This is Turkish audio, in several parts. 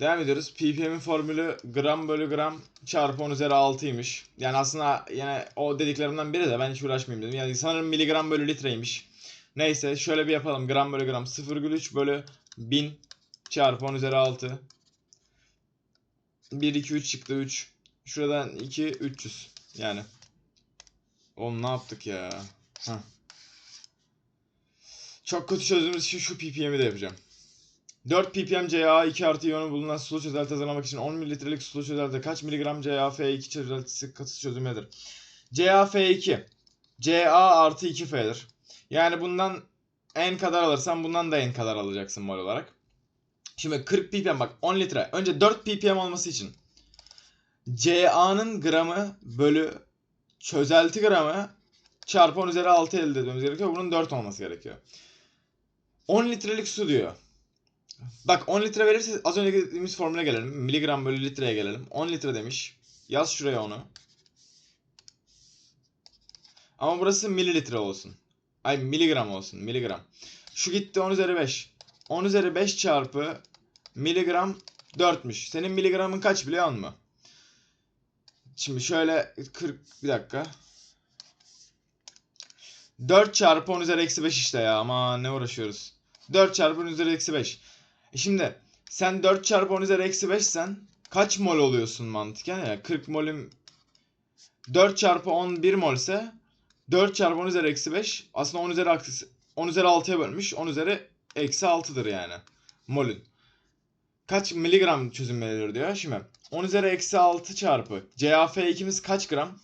Devam ediyoruz. ppm'in formülü gram bölü gram çarpı 10 üzeri 6'ymış. Yani aslında yine o dediklerimden biri de ben hiç uğraşmayayım dedim. Yani sanırım miligram bölü litreymiş. Neyse şöyle bir yapalım. Gram bölü gram 0,3 bölü 1000 çarpı 10 üzeri 6. 1, 2, 3 çıktı 3. Şuradan 2, 300. Yani. Oğlum ne yaptık ya? Heh. Çok kötü çözdüğümüz için şu ppm'i de yapacağım. 4 ppm CA 2 artı iyonu bulunan sulu çözelti hazırlamak için 10 mililitrelik sulu çözeltide kaç miligram CaF2 çözeltisi katısı çözülmedir? CaF2 Ca artı 2F'dir. Yani bundan n kadar alırsan bundan da n kadar alacaksın mol olarak. Şimdi 40 ppm bak 10 litre. Önce 4 ppm olması için CA'nın gramı bölü çözelti gramı çarpı 10 üzeri 6 elde etmemiz gerekiyor. Bunun 4 olması gerekiyor. 10 litrelik su diyor. Bak 10 litre verirse az önce dediğimiz formüle gelelim. Miligram bölü litreye gelelim. 10 litre demiş. Yaz şuraya onu. Ama burası mililitre olsun. Ay miligram olsun. Miligram. Şu gitti 10 üzeri 5. 10 üzeri 5 çarpı miligram 4'müş. Senin miligramın kaç biliyor musun? Şimdi şöyle 40 bir dakika. 4 çarpı 10 üzeri eksi 5 işte ya. Ama ne uğraşıyoruz. 4 çarpı 10 üzeri eksi 5. E şimdi sen 4 çarpı 10 üzeri eksi 5 sen kaç mol oluyorsun mantıken ya? 40 molüm 4 çarpı 10 1 mol ise 4 çarpı 10 üzeri eksi 5 aslında 10 üzeri, 10 üzeri 6'ya bölmüş. 10 üzeri eksi 6'dır yani. Molün. Kaç miligram çözünmeleri diyor. Şimdi 10 üzeri eksi 6 çarpı CaF2'miz kaç gram?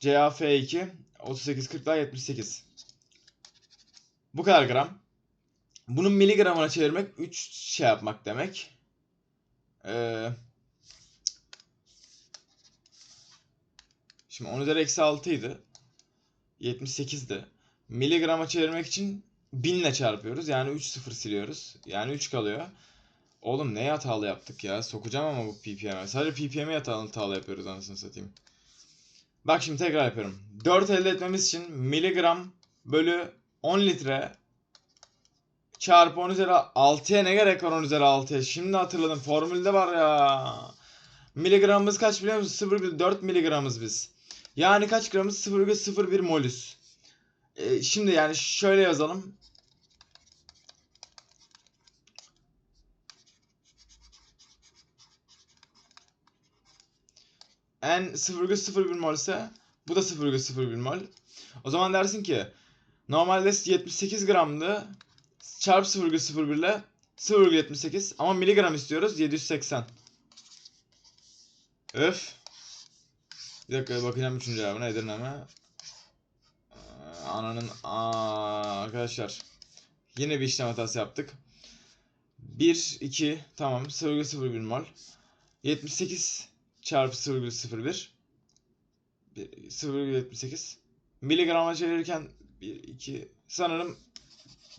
CaF2 38 40 daha 78. Bu kadar gram. Bunun miligramına çevirmek 3 şey yapmak demek. Ee, şimdi 10 üzeri eksi 6 idi. 78'di. Miligrama çevirmek için 1000 ile çarpıyoruz. Yani 3 sıfır siliyoruz. Yani 3 kalıyor. Oğlum ne hatalı yaptık ya. Sokacağım ama bu ppm'e. Sadece ppm'e hatalı yapıyoruz anasını satayım. Bak şimdi tekrar yapıyorum. 4 elde etmemiz için miligram bölü 10 litre çarpı 10 üzeri 6'ya ne gerek var 10 üzeri 6'ya? Şimdi hatırladım. Formülde var ya. Miligramımız kaç biliyor musun? 0,4 miligramız biz. Yani kaç gramız? 0,01 molüs. Ee, şimdi yani şöyle yazalım. N 0,01 mol ise bu da 0,01 mol. O zaman dersin ki normalde 78 gramdı. Çarp 0,01 ile 0,78 ama miligram istiyoruz 780. Öf. Bir dakika bakacağım üçüncü cevabına Edirne mi? Ee, Ananın Aa, arkadaşlar yine bir işlem hatası yaptık. 1 2 tamam 0,01 mol. 78 çarpı 0,01 0,78 miligrama çevirirken 1 2 sanırım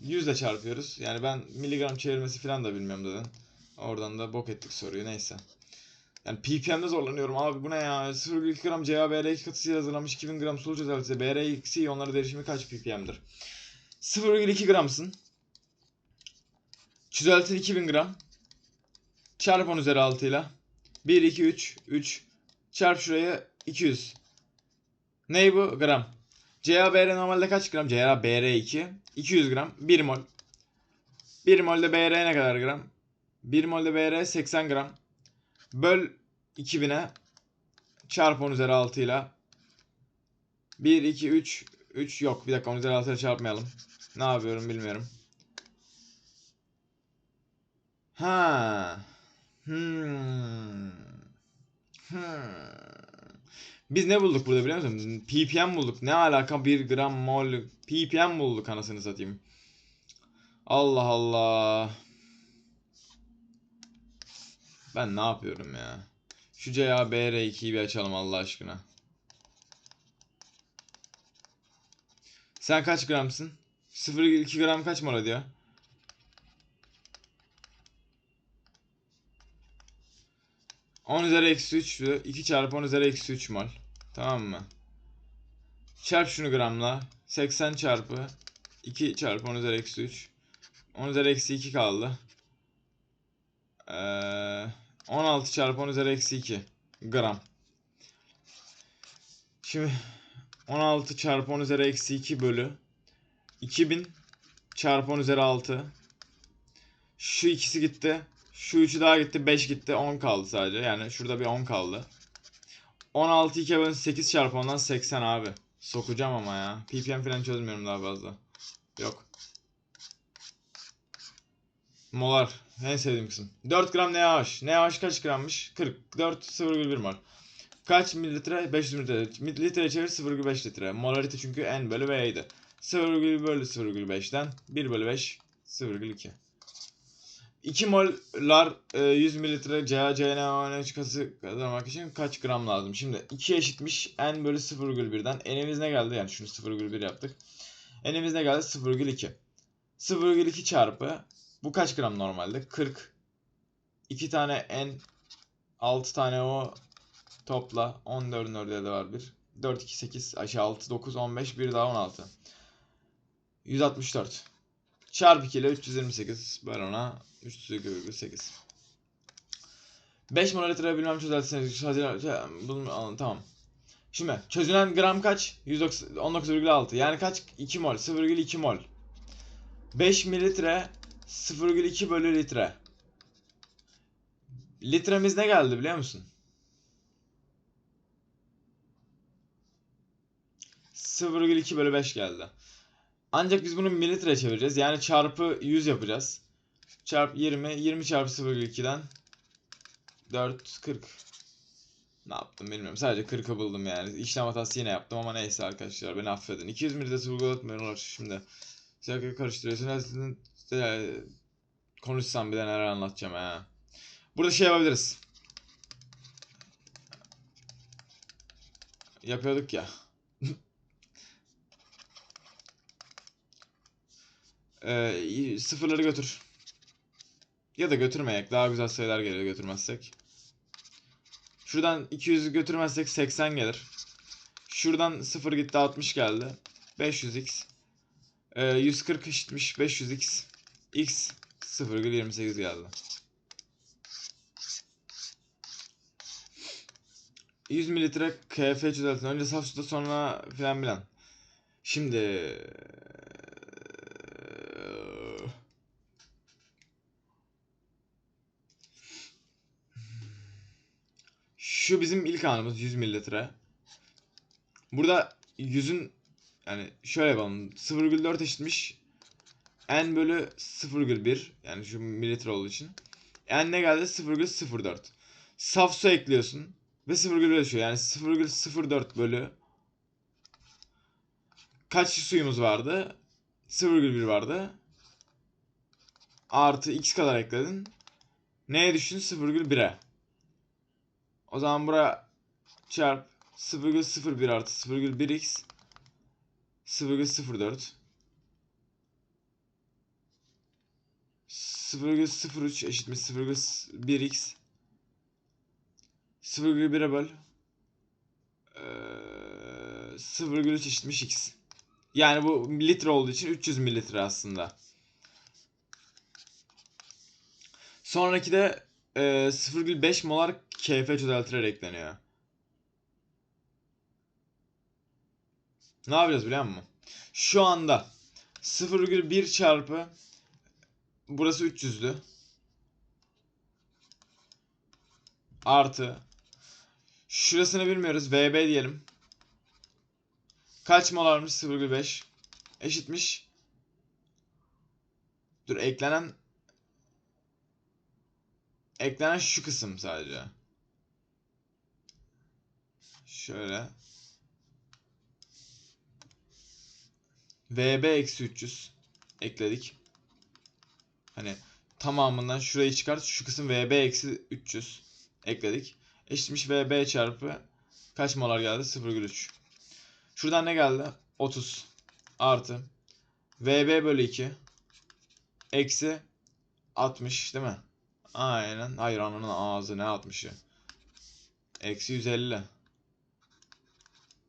100 ile çarpıyoruz. Yani ben miligram çevirmesi falan da bilmiyorum zaten. Oradan da bok ettik soruyu neyse. Yani ppm'de zorlanıyorum abi bu ne ya? 0,2 gram CaBr2 katısıyla hazırlanmış 2000 gram sulu çözeltisi Br2 iyonları derişimi kaç ppm'dir? 0,2 gramsın. Çözeltin 2000 gram. Çarp 10 üzeri 6 ile. 1, 2, 3, 3. Çarp şuraya 200. Ney bu? Gram. CaBr normalde kaç gram? CaBr2 200 gram. 1 mol. 1 molde Br ne kadar gram? 1 molde Br 80 gram. Böl 2000'e. Çarp 10 üzeri 6 ile. 1, 2, 3. 3 yok. Bir dakika 10 üzeri 6 ile çarpmayalım. Ne yapıyorum bilmiyorum. Ha. Hmm. Hmm. Biz ne bulduk burada biliyor musun? ppm bulduk. Ne alaka 1 gram mol ppm bulduk anasını satayım. Allah Allah. Ben ne yapıyorum ya? Şu CaBr2'yi bir açalım Allah aşkına. Sen kaç gramsın? 0,2 gram kaç mol ediyor? On üzeri eksi 3 2 çarpı 10 üzeri eksi 3 mol. Tamam mı? Çarp şunu gramla. 80 çarpı 2 çarpı 10 üzeri eksi 3. 10 üzeri eksi 2 kaldı. Ee, 16 çarpı 10 üzeri eksi 2 gram. Şimdi 16 çarpı 10 üzeri eksi 2 bölü 2000 çarpı 10 üzeri 6. Şu ikisi gitti. Şu üçü daha gitti. 5 gitti. 10 kaldı sadece. Yani şurada bir 10 kaldı. 16 2'ye bölün 8 çarpı 10'dan 80 abi. Sokacağım ama ya. ppm falan çözmüyorum daha fazla. Yok. Molar. En sevdiğim kısım. 4 gram NaOH. NaOH kaç grammış? 44 0,1 mol. Kaç mililitre? 500 mililitre. Mililitre çevir 0,5 litre. Molarite çünkü N bölü V'ydi. 0,1 bölü 0,5'ten 1 bölü 5 0,2. 2 molar e, 100 mililitre CaCNOH gazı kazanmak için kaç gram lazım? Şimdi 2 eşitmiş N bölü 0,1'den. N'imiz ne geldi? Yani şunu 0,1 yaptık. N'imiz ne geldi? 0,2. 0,2 çarpı bu kaç gram normalde? 40. 2 tane N 6 tane o topla 14'ün ördeği de var bir. 4 2 8 aşağı 6 9 15 bir daha 16. 164. Çarpı 2 ile 328 böl ona 3,8. 5 molalitre bilmem çözeltisiniz. Tamam. Şimdi çözülen gram kaç? 19,6. Yani kaç? 2 mol. 0,2 mol. 5 mililitre 0,2 bölü litre. Litremiz ne geldi biliyor musun? 0,2 bölü 5 geldi. Ancak biz bunu mililitre çevireceğiz. Yani çarpı 100 yapacağız. Çarpı 20. 20 çarpı 0,2'den 4, 40. Ne yaptım bilmiyorum. Sadece 40'ı buldum yani. İşlem hatası yine yaptım ama neyse arkadaşlar. Beni affedin. 200 mililitre sıvı şimdi. Şarkıyı karıştırıyorsun. Konuşsam bir de neler anlatacağım ha. Burada şey yapabiliriz. Yapıyorduk ya. ee, sıfırları götür. Ya da götürmeyek. Daha güzel sayılar geliyor götürmezsek. Şuradan 200'ü götürmezsek 80 gelir. Şuradan 0 gitti 60 geldi. 500x. Ee, 140 eşitmiş 500x. x 0,28 geldi. 100 mililitre KF çözeltin. Önce saf suda sonra filan bilen. Şimdi Şu bizim ilk anımız 100 mililitre. Burada 100'ün yani şöyle yapalım. 0,4 eşitmiş. N bölü 0,1 yani şu mililitre olduğu için. N ne geldi? 0,04. Saf su ekliyorsun. Ve 0,1 düşüyor. Yani 0,04 bölü kaç suyumuz vardı? 0,1 vardı. Artı x kadar ekledin. Neye düştün? 0,1'e. O zaman bura çarp 0,01 artı 0,1x 0,04 0,03 eşitmiş 0,1x 0,1'e böl ee, 0,3 eşitmiş x. Yani bu litre olduğu için 300 mililitre aslında. Sonraki de e, 0,5 molar KF çözeltiler ekleniyor. Ne yapacağız biliyor musun? Şu anda 0,1 çarpı burası 300'lü artı şurasını bilmiyoruz VB diyelim. Kaç molarmış 0,5 eşitmiş. Dur eklenen eklenen şu kısım sadece. Şöyle. VB eksi 300 ekledik. Hani tamamından şurayı çıkart. Şu kısım VB eksi 300 ekledik. Eşitmiş VB çarpı kaç molar geldi? 0,3. Şuradan ne geldi? 30 artı VB bölü 2 eksi 60 değil mi? Aynen. Hayır ananın ağzı ne 60'ı? Eksi 150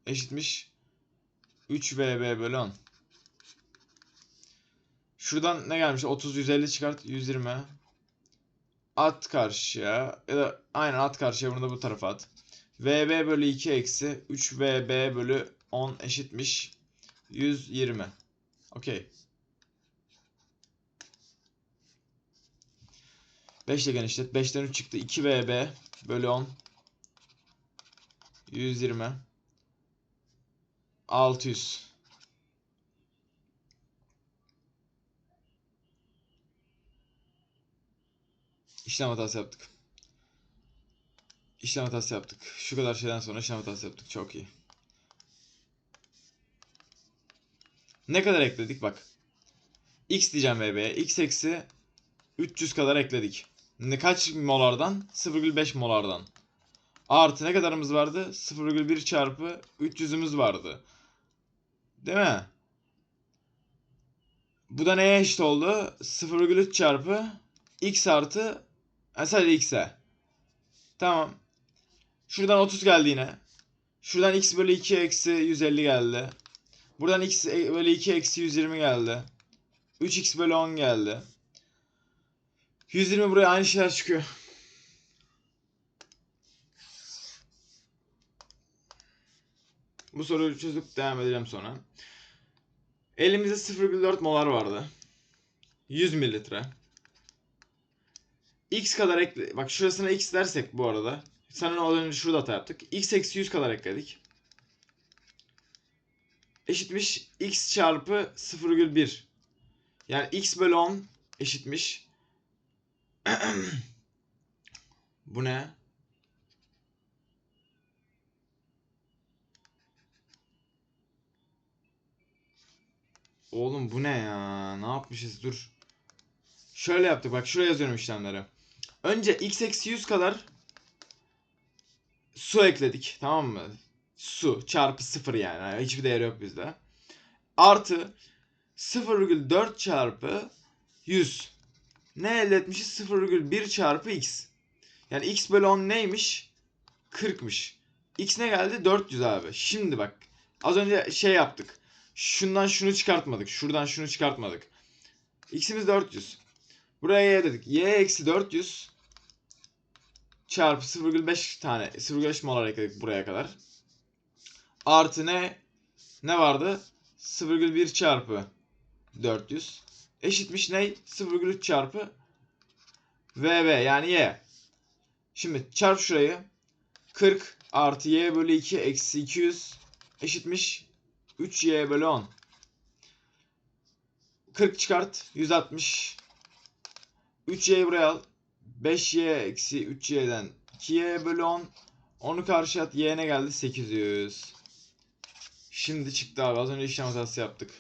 eşitmiş 3VB bölü 10. Şuradan ne gelmiş? 30 150 çıkart 120. At karşıya. Ya da aynen at karşıya bunu da bu tarafa at. VB bölü 2 eksi 3 VB bölü 10 eşitmiş. 120. Okey. 5 ile genişlet. 5'ten 3 çıktı. 2 VB bölü 10. 120. 600. İşlem hatası yaptık. İşlem hatası yaptık. Şu kadar şeyden sonra işlem hatası yaptık. Çok iyi. Ne kadar ekledik bak. X diyeceğim VB'ye. X eksi 300 kadar ekledik. Ne kaç molardan? 0,5 molardan. Artı ne kadarımız vardı? 0,1 çarpı 300'ümüz vardı. Değil mi? Bu da neye eşit oldu? 0,3 çarpı x artı ha, sadece x'e. Tamam. Şuradan 30 geldi yine. Şuradan x bölü 2 eksi 150 geldi. Buradan x bölü 2 eksi 120 geldi. 3x bölü 10 geldi. 120 buraya aynı şeyler çıkıyor. Bu soruyu çözüp devam edeceğim sonra. Elimizde 0,4 molar vardı. 100 mililitre. X kadar ekle... Bak şurasına X dersek bu arada. Sana az önce şurada hata yaptık. X eksi 100 kadar ekledik. Eşitmiş X çarpı 0,1. Yani X bölü 10 eşitmiş. bu ne? Oğlum bu ne ya? Ne yapmışız? Dur. Şöyle yaptık. Bak şuraya yazıyorum işlemleri. Önce x eksi 100 kadar su ekledik. Tamam mı? Su çarpı 0 yani. Hiçbir değeri yok bizde. Artı 0,4 çarpı 100. Ne elde etmişiz? 0,1 çarpı x. Yani x bölü 10 neymiş? 40'mış. X ne geldi? 400 abi. Şimdi bak. Az önce şey yaptık. Şundan şunu çıkartmadık. Şuradan şunu çıkartmadık. X'imiz 400. Buraya y dedik. y eksi 400 çarpı 0,5 tane 0,5 molar ekledik buraya kadar. Artı ne? Ne vardı? 0,1 çarpı 400 eşitmiş ne? 0,3 çarpı VB yani y. Şimdi çarp şurayı. 40 artı y bölü 2 eksi 200 eşitmiş 3y bölü 10. 40 çıkart 160 3y'yi buraya al. 5y eksi 3y'den 2y bölü 10. Onu karşı at. y ne geldi? 800. Şimdi çıktı abi. Az önce işlem hatası yaptık.